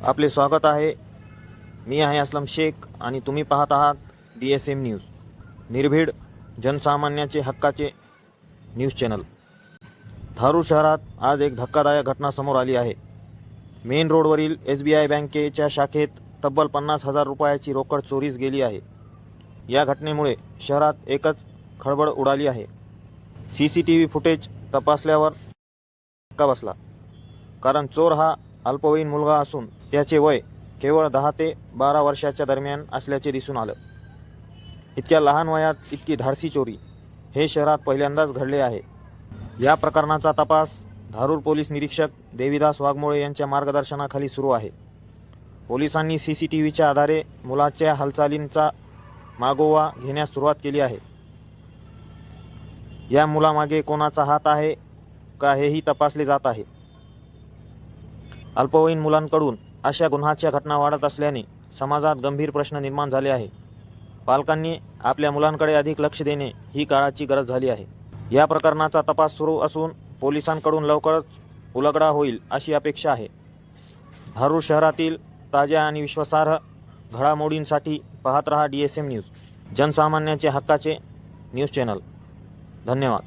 आपले स्वागत आहे. मी आहे असलम शेख आणि तुम्ही पाहत आहात डी एस एम न्यूज निर्भीड जनसामान्याचे हक्काचे न्यूज चॅनल. धारूर शहरात आज एक धक्कादायक घटना समोर आली आहे. मेन रोडवरील एस बी आय बँकेच्या शाखेत तब्बल पन्नास हजार रुपयाची रोकड चोरीस गेली आहे. या घटनेमुळे शहरात एकच खळबळ उडाली आहे. C C T V footage तपासल्यावर धक्का बसला. कारण चोर हा अल्पवयीन मुलगा असून त्याचे वय केवळ दहा ते बारा वर्षाच्या दरम्यान असल्याचे दिसून आलं. इतक्या लहान वयात इतकी धाडसी चोरी हे शहरात पहिल्यांदाच घडले आहे. या प्रकरणाचा तपास धारूर पोलीस निरीक्षक देविदास वाघमोळे यांच्या मार्गदर्शनाखाली सुरू आहे. पोलिसांनी सी सी टी व्हीच्या आधारे मुलाच्या हालचालींचा मागोवा घेण्यास सुरुवात केली आहे. या मुलामागे कोणाचा हात आहे का हेही तपासले जात आहे. अल्पवयीन मुलांकडून अशा गुन्ह्याच्या घटना वाढत असल्याने समाजात गंभीर प्रश्न निर्माण झाले आहे पालकांनी आपल्या मुलांकडे अधिक लक्ष देणे ही काळाची गरज झाली आहे. या प्रकरणाचा तपास सुरू असून पोलिसांकडून लवकरच उलगडा होईल अशी अपेक्षा आहे. धारूर शहरातील ताज्या आणि विश्वासार्ह घडामोडींसाठी पाहत रहा डी एस एम न्यूज. जनसामान्यांचे हक्काचे न्यूज चॅनल. धन्यवाद.